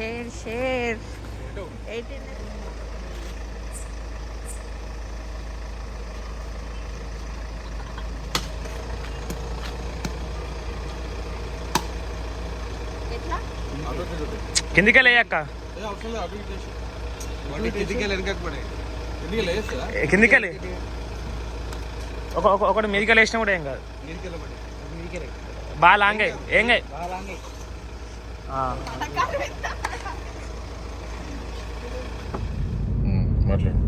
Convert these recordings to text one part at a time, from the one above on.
Share share eighteen కిందికి వెళ్ళాక కిందికి వెళ్ళి ఒక ఒక- ఒకటి మీదికి వేసినా కూడా ఏం కాదు. బాగా లాంగ్ అయ్యి ఏం కాదు. మాట్లాడు.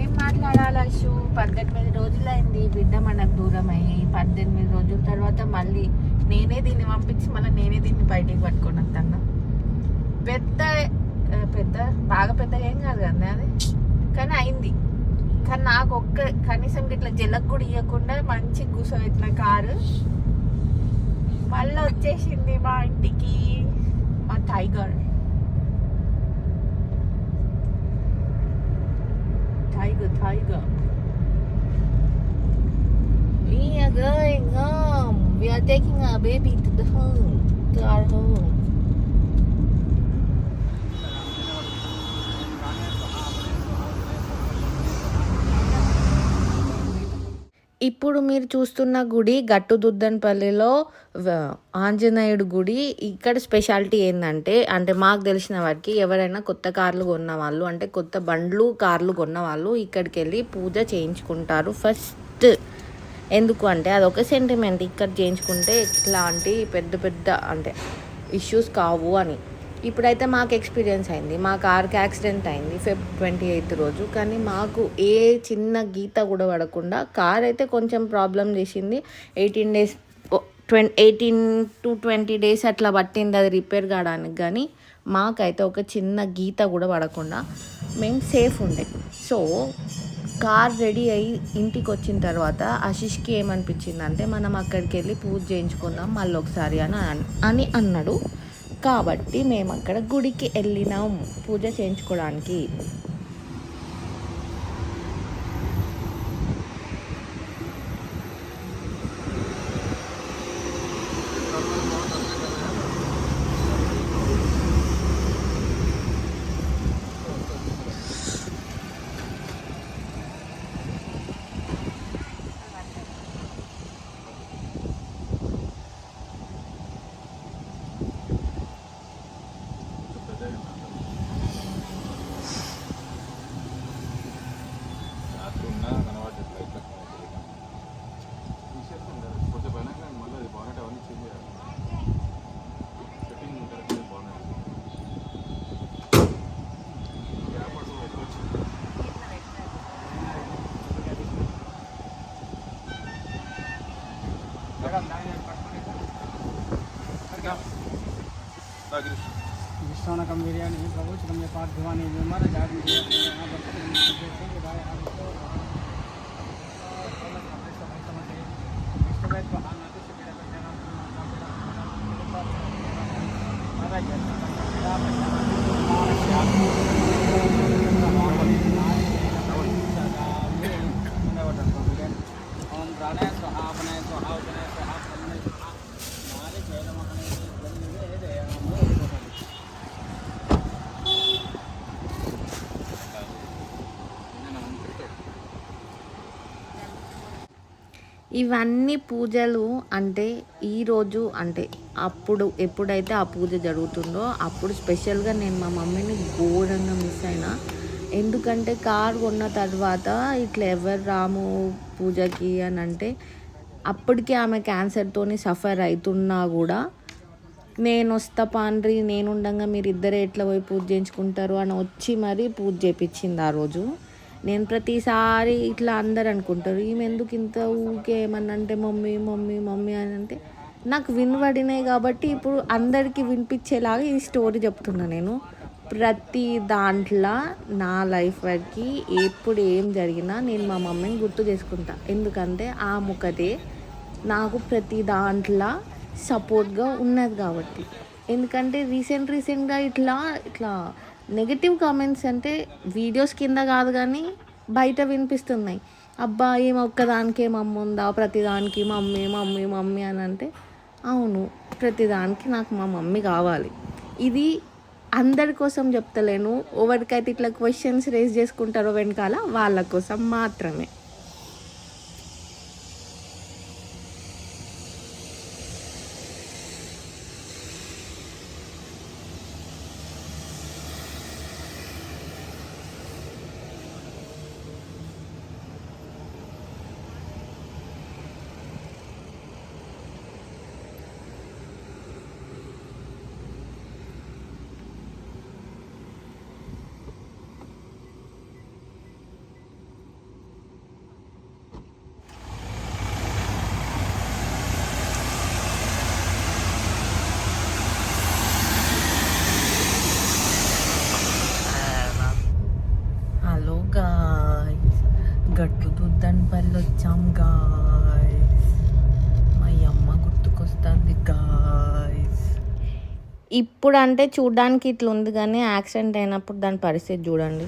ఏం మాట్లాడాలి అశు? పద్దెనిమిది రోజులైంది. బిడ్డ మనకు దూరం అయ్యి పద్దెనిమిది రోజుల తర్వాత మళ్ళీ నేనే దీన్ని పంపించి మళ్ళీ నేనే దీన్ని బయటికి పట్టుకొని వస్తాను. పెద్ద పెద్ద బాగా పెద్దగా ఏం కాదు కదా అది? కానీ అయింది. కానీ నాకు ఒక్క కనీసం ఇట్లా జలకు కూడా ఇవ్వకుండా మంచి కూర్చోబెట్టిన కారు మళ్ళీ వచ్చేసింది మా ఇంటికి మా tiger Tiger, tiger. We are going home. We are taking our baby to the home, to our home. ఇప్పుడు మీరు చూస్తున్న గుడి గట్టుదుద్దన్పల్లిలో ఆంజనేయుడు గుడి. ఇక్కడ స్పెషాలిటీ ఏంటంటే అంటే మాకు తెలిసిన వారికి ఎవరైనా కొత్త కార్లు కొన్న వాళ్ళు అంటే కొత్త బండ్లు కార్లు కొన్న వాళ్ళు ఇక్కడికి వెళ్ళి పూజ చేయించుకుంటారు ఫస్ట్. ఎందుకు అంటే అదొక సెంటిమెంట్ ఇక్కడ చేయించుకుంటే ఇట్లాంటి పెద్ద పెద్ద అంటే ఇష్యూస్ కావు అని. ఇప్పుడైతే మాకు ఎక్స్పీరియన్స్ అయింది. మా కార్కి యాక్సిడెంట్ అయింది ఫెబ్ ట్వంటీ ఎయిత్ రోజు. కానీ మాకు ఏ చిన్న గీత కూడా పడకుండా కార్ అయితే కొంచెం ప్రాబ్లం చేసింది. Eighteen days twenty eighteen to twenty days అట్లా పట్టింది అది రిపేర్ కావడానికి. కానీ మాకైతే ఒక చిన్న గీత కూడా పడకుండా మేము సేఫ్ ఉండే. సో కార్ రెడీ అయ్యి ఇంటికి వచ్చిన తర్వాత ఆశిష్కి ఏమనిపించిందంటే మనం అక్కడికి వెళ్ళి పూజ చేయించుకుందాం మళ్ళీ ఒకసారి అని అని అన్నాడు. కాబట్టి మేము అక్కడ గుడికి వెళ్ళినాం. పూజ చేయించుకోవడానికి. कम बिरयानी प्रभु कम पाठ धुआनी जो हमारा जाग यहाँ बनाए तो हाव बनाए तो हाव ఇవన్నీ పూజలు అంటే ఈరోజు అంటే అప్పుడు ఎప్పుడైతే ఆ పూజ జరుగుతుందో అప్పుడు స్పెషల్గా నేను మా మమ్మీని ఘోరంగా మిస్ అయినా. ఎందుకంటే కార్ కొన్న తర్వాత ఇట్లా ఎవరు రాము పూజకి అని అంటే అప్పటికే ఆమె క్యాన్సర్తోని సఫర్ అవుతున్నా కూడా నేను వస్తా పాండ్రి నేను ఉండగా మీరు ఇద్దరే ఎట్లా పోయి పూజ చేయించుకుంటారు అని వచ్చి మరీ పూజ చేపించింది ఆ రోజు. నేను ప్రతిసారి ఇట్లా అందరు అనుకుంటారు ఈమె ఎందుకు ఇంత ఊకే ఏమన్నా అంటే మమ్మీ మమ్మీ మమ్మీ అని అంటే నాకు వినబడినాయి కాబట్టి ఇప్పుడు అందరికీ వినిపించేలాగా ఈ స్టోరీ చెప్తున్నా నేను. ప్రతి దాంట్లో నా లైఫ్ వరకు ఎప్పుడు ఏం జరిగినా నేను మా మమ్మీని గుర్తు చేసుకుంటా. ఎందుకంటే ఆ ముఖతే నాకు ప్రతి దాంట్లో సపోర్ట్గా ఉన్నది కాబట్టి. ఎందుకంటే రీసెంట్ రీసెంట్గా ఇట్లా ఇట్లా నెగిటివ్ కామెంట్స్ అంటే వీడియోస్ కింద కాదు కానీ బయట వినిపిస్తున్నాయి. అబ్బా ఏం ఒక్కదానికే మమ్మ ఉందా? ప్రతిదానికి మమ్మీ మమ్మీ మమ్మీ అని అంటే అవును ప్రతిదానికి నాకు మా మమ్మీ కావాలి. ఇది అందరి కోసం చెప్తలేను. ఎవరికైతే ఇట్లా క్వశ్చన్స్ రేస్ చేసుకుంటారో వెనకాల వాళ్ళ కోసం మాత్రమే హలో గాయ్స్ గట్టు దుద్దని వచ్చాం గాయస్ మా అమ్మ గుర్తుకొస్తుంది గాయ్స్ ఇప్పుడు అంటే చూడడానికి ఇట్లా ఉంది కానీ యాక్సిడెంట్ అయినప్పుడు దాని పరిస్థితి చూడండి.